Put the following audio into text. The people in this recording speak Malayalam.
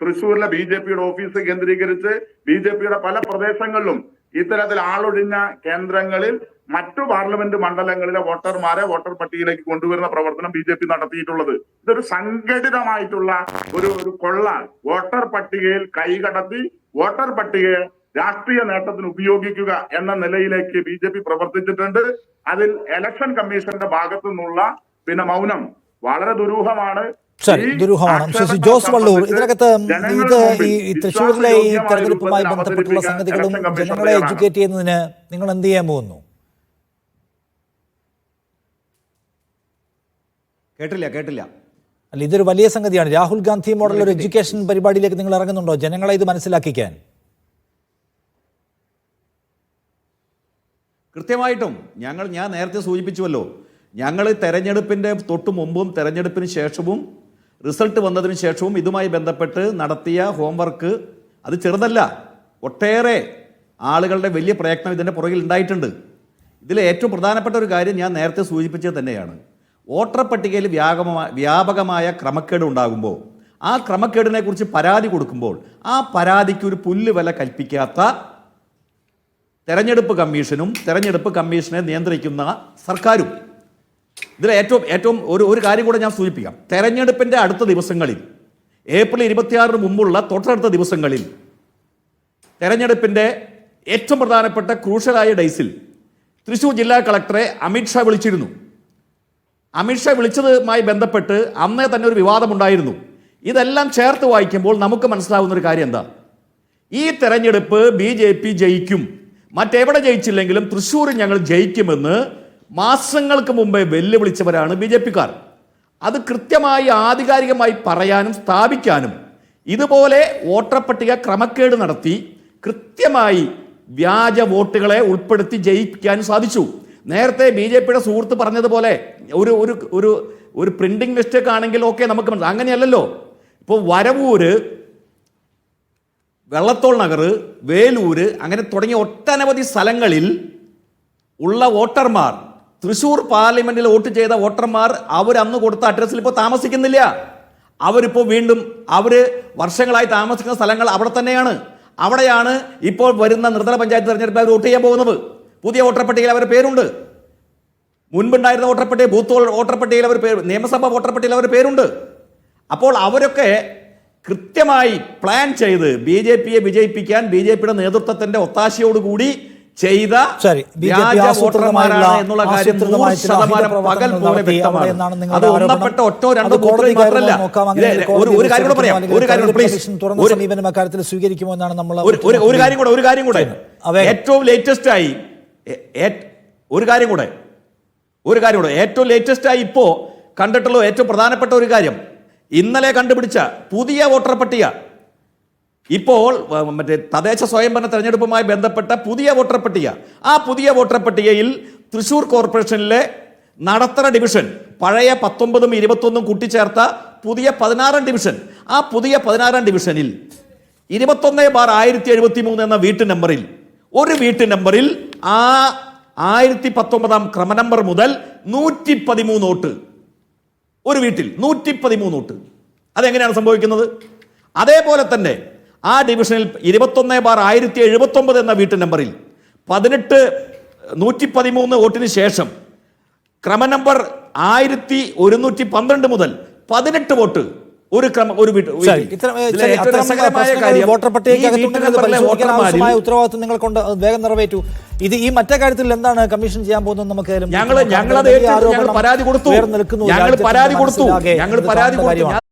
തൃശ്ശൂരിലെ ബി ജെ പിയുടെ ഓഫീസ് കേന്ദ്രീകരിച്ച് ബി ജെ പിയുടെ പല പ്രദേശങ്ങളിലും ഇത്തരത്തിൽ ആളൊഴിഞ്ഞ കേന്ദ്രങ്ങളിൽ മറ്റു പാർലമെന്റ് മണ്ഡലങ്ങളിലെ വോട്ടർമാരെ വോട്ടർ പട്ടികയിലേക്ക് കൊണ്ടുവരുന്ന പ്രവർത്തനം ബി ജെ പി നടത്തിയിട്ടുള്ളത്. ഇതൊരു സംഘടിതമായിട്ടുള്ള ഒരു ഒരു കൊള്ള. വോട്ടർ പട്ടികയിൽ കൈകടത്തി വോട്ടർ പട്ടികയെ രാഷ്ട്രീയ നേട്ടത്തിന് ഉപയോഗിക്കുക എന്ന നിലയിലേക്ക് ബി ജെ പി പ്രവർത്തിച്ചിട്ടുണ്ട്. അതിൽ ഇലക്ഷൻ കമ്മീഷന്റെ ഭാഗത്തു നിന്നുള്ള പിന്നെ മൗനം വളരെ ദുരൂഹമാണ്. ശരി ദുരൂഹമാണ് ശശി ജോസ് വള്ളൂർ ഇതിനകത്ത് ഇത് ഈ തൃശ്ശൂരിലെ ഈ തെരഞ്ഞെടുപ്പുമായി ബന്ധപ്പെട്ടുള്ള സംഗതികളും ജനങ്ങളെ. എഡ്യൂക്കേറ്റ് ചെയ്യുന്നതിന് നിങ്ങൾ എന്ത് ചെയ്യാൻ പോകുന്നു? കേട്ടില്ല കേട്ടില്ല. അല്ല ഇതൊരു വലിയ സംഗതിയാണ്. രാഹുൽ ഗാന്ധി മോഡൽ ഒരു എഡ്യൂക്കേഷൻ പരിപാടിയിലേക്ക് നിങ്ങൾ ഇറങ്ങുന്നുണ്ടോ? ജനങ്ങളെ ഇത് മനസ്സിലാക്കിക്കാൻ. കൃത്യമായിട്ടും ഞങ്ങൾ ഞാൻ നേരത്തെ സൂചിപ്പിച്ചുവല്ലോ ഞങ്ങൾ തെരഞ്ഞെടുപ്പിന്റെ തൊട്ടു മുമ്പും തെരഞ്ഞെടുപ്പിന് ശേഷവും റിസൾട്ട് വന്നതിന് ശേഷവും ഇതുമായി ബന്ധപ്പെട്ട് നടത്തിയ ഹോംവർക്ക് അത് ചെറുതല്ല ഒട്ടേറെ ആളുകളുടെ വലിയ പ്രയത്നം ഇതിന്റെ പുറകിൽ ഉണ്ടായിട്ടുണ്ട്. ഇതിൽ ഏറ്റവും പ്രധാനപ്പെട്ട ഒരു കാര്യം ഞാൻ നേരത്തെ സൂചിപ്പിച്ചത് തന്നെയാണ്. വോട്ടർ പട്ടികയിൽ വ്യാപകമായ വ്യാപകമായ ക്രമക്കേട് ഉണ്ടാകുമ്പോൾ ആ ക്രമക്കേടിനെ കുറിച്ച് പരാതി കൊടുക്കുമ്പോൾ ആ പരാതിക്ക് ഒരു പുല്ല് വില കൽപ്പിക്കാത്ത തെരഞ്ഞെടുപ്പ് കമ്മീഷനും തെരഞ്ഞെടുപ്പ് കമ്മീഷനെ നിയന്ത്രിക്കുന്ന സർക്കാരും ഇതിൽ ഏറ്റവും ഏറ്റവും ഒരു ഒരു കാര്യം കൂടെ ഞാൻ സൂചിപ്പിക്കാം. തെരഞ്ഞെടുപ്പിന്റെ അടുത്ത ദിവസങ്ങളിൽ ഏപ്രിൽ ഇരുപത്തിയാറിന് മുമ്പുള്ള തൊട്ടടുത്ത ദിവസങ്ങളിൽ തെരഞ്ഞെടുപ്പിന്റെ ഏറ്റവും പ്രധാനപ്പെട്ട ക്രൂഷ്യലായ ഡേയ്സിൽ തൃശൂർ ജില്ലാ കളക്ടറെ അമിത്ഷാ വിളിച്ചിരുന്നു. അമിത്ഷാ വിളിച്ചതുമായി ബന്ധപ്പെട്ട് അന്നേ തന്നെ ഒരു വിവാദമുണ്ടായിരുന്നു. ഇതെല്ലാം ചേർത്ത് വായിക്കുമ്പോൾ നമുക്ക് മനസ്സിലാവുന്ന ഒരു കാര്യം എന്താ? ഈ തെരഞ്ഞെടുപ്പ് ബി ജെ പി ജയിക്കും. മറ്റെവിടെ ജയിച്ചില്ലെങ്കിലും തൃശ്ശൂർ ഞങ്ങൾ ജയിക്കുമെന്ന് മാസങ്ങൾക്ക് മുമ്പേ വെല്ലുവിളിച്ചവരാണ് ബി ജെ പിക്കാർ. അത് കൃത്യമായി ആധികാരികമായി പറയാനും സ്ഥാപിക്കാനും ഇതുപോലെ വോട്ടർ പട്ടിക ക്രമക്കേട് നടത്തി കൃത്യമായി വ്യാജ വോട്ടുകളെ ഉൾപ്പെടുത്തി ജയിപ്പിക്കാൻ സാധിച്ചു. നേരത്തെ ബി ജെ പിയുടെ സുഹൃത്ത് പറഞ്ഞതുപോലെ ഒരു ഒരു ഒരു ഒരു പ്രിന്റിംഗ് മിസ്റ്റേക്ക് ആണെങ്കിൽ ഓക്കെ നമുക്ക് അങ്ങനെയല്ലല്ലോ. ഇപ്പോൾ വരവൂര് വെള്ളത്തോൾ നഗർ വേലൂര് അങ്ങനെ തുടങ്ങിയ ഒട്ടനവധി സ്ഥലങ്ങളിൽ ഉള്ള വോട്ടർമാർ തൃശൂർ പാർലമെന്റിൽ വോട്ട് ചെയ്ത വോട്ടർമാർ അവർ അന്ന് കൊടുത്ത അഡ്രസ്സിൽ ഇപ്പോൾ താമസിക്കുന്നില്ല. അവരിപ്പോൾ വീണ്ടും അവർ വർഷങ്ങളായി താമസിക്കുന്ന സ്ഥലങ്ങൾ അവിടെ തന്നെയാണ്. അവിടെയാണ് ഇപ്പോൾ വരുന്ന നിർത്തല പഞ്ചായത്ത് തെരഞ്ഞെടുപ്പിൽ അവർ വോട്ട് ചെയ്യാൻ പോകുന്നത്. പുതിയ വോട്ടർ പട്ടികയിൽ അവരുടെ പേരുണ്ട്. മുൻപുണ്ടായിരുന്ന വോട്ടർ പട്ടിക ബൂത്ത് വോട്ടർ പട്ടികയിൽ അവർ പേര് നിയമസഭാ വോട്ടർ പട്ടികയിൽ അവർ പേരുണ്ട്. അപ്പോൾ അവരൊക്കെ കൃത്യമായി പ്ലാൻ ചെയ്ത് ബി ജെ പിയെ വിജയിപ്പിക്കാൻ ബി ജെ പിയുടെ നേതൃത്വത്തിന്റെ ഒത്താശയോടുകൂടി ചെയ്ത എന്നുള്ള കാര്യം നൂറ് ശതമാനം പകൽ പോലെ വ്യക്തമാണ്. അത് ഒന്നപ്പെട്ട ഒറ്റോ രണ്ടോ കോടതി മാത്രമല്ല. ഒരു കാര്യം കൂടെ പറയാം. ഒരു കാര്യം പ്ലീസ് തുറന്ന സമീപനം അക്കാര്യത്തിൽ സ്വീകരിക്കുമോ എന്നാണ് നമ്മൾ ഒരു കാര്യം കൂടെ ഒരു കാര്യം കൂടെ. ഏറ്റവും ലേറ്റസ്റ്റ് ആയി ഒരു കാര്യം കൂടെ. ഒരു കാര്യം കൂടെ. ഏറ്റവും ലേറ്റസ്റ്റ് ആയി ഇപ്പോ കണ്ടിട്ടുള്ള ഏറ്റവും പ്രധാനപ്പെട്ട ഒരു കാര്യം. ഇന്നലെ കണ്ടുപിടിച്ച പുതിയ വോട്ടർ പട്ടിക ഇപ്പോൾ മറ്റേ തദ്ദേശ സ്വയംഭരണ തെരഞ്ഞെടുപ്പുമായി ബന്ധപ്പെട്ട പുതിയ വോട്ടർ പട്ടിക. ആ പുതിയ വോട്ടർ പട്ടികയിൽ തൃശൂർ കോർപ്പറേഷനിലെ നടത്തറ ഡിവിഷൻ പഴയ പത്തൊമ്പതും ഇരുപത്തൊന്നും കൂട്ടിച്ചേർത്ത പുതിയ പതിനാറാം ഡിവിഷൻ ആ പുതിയ പതിനാറാം ഡിവിഷനിൽ ഇരുപത്തൊന്ന് ബാർ ആയിരത്തി എഴുപത്തി മൂന്ന് എന്ന വീട്ടു നമ്പറിൽ ഒരു വീട്ടു നമ്പറിൽ ആ ആയിരത്തി പത്തൊമ്പതാം ക്രമനമ്പർ മുതൽ നൂറ്റി പതിമൂന്ന് വോട്ട്. ഒരു വീട്ടിൽ നൂറ്റി പതിമൂന്ന് വോട്ട്. അതെങ്ങനെയാണ് സംഭവിക്കുന്നത്? അതേപോലെ തന്നെ ആ ഡിവിഷനിൽ ഇരുപത്തൊന്ന് ബാർ ആയിരത്തി എഴുപത്തൊമ്പത് എന്ന വീട്ടു നമ്പറിൽ പതിനെട്ട് നൂറ്റി പതിമൂന്ന് വോട്ടിന് ശേഷം ക്രമ നമ്പർ ആയിരത്തി ഒരുന്നൂറ്റി പന്ത്രണ്ട് മുതൽ പതിനെട്ട് വോട്ട് ഒരു ക്രമ ഒരു ഉത്തരവാദിത്വം നിങ്ങൾ കൊണ്ട് വേഗം നിറവേറ്റു. ഇത് ഈ മറ്റേ കാര്യത്തിൽ എന്താണ് കമ്മീഷൻ ചെയ്യാൻ പോകുന്നത് നമുക്ക് ഞങ്ങൾ. ഞങ്ങൾ പരാതി കൊടുത്തു. ഞങ്ങൾ പരാതി കൊടുത്തു. ഞങ്ങൾ പരാതി കൊടുത്തു.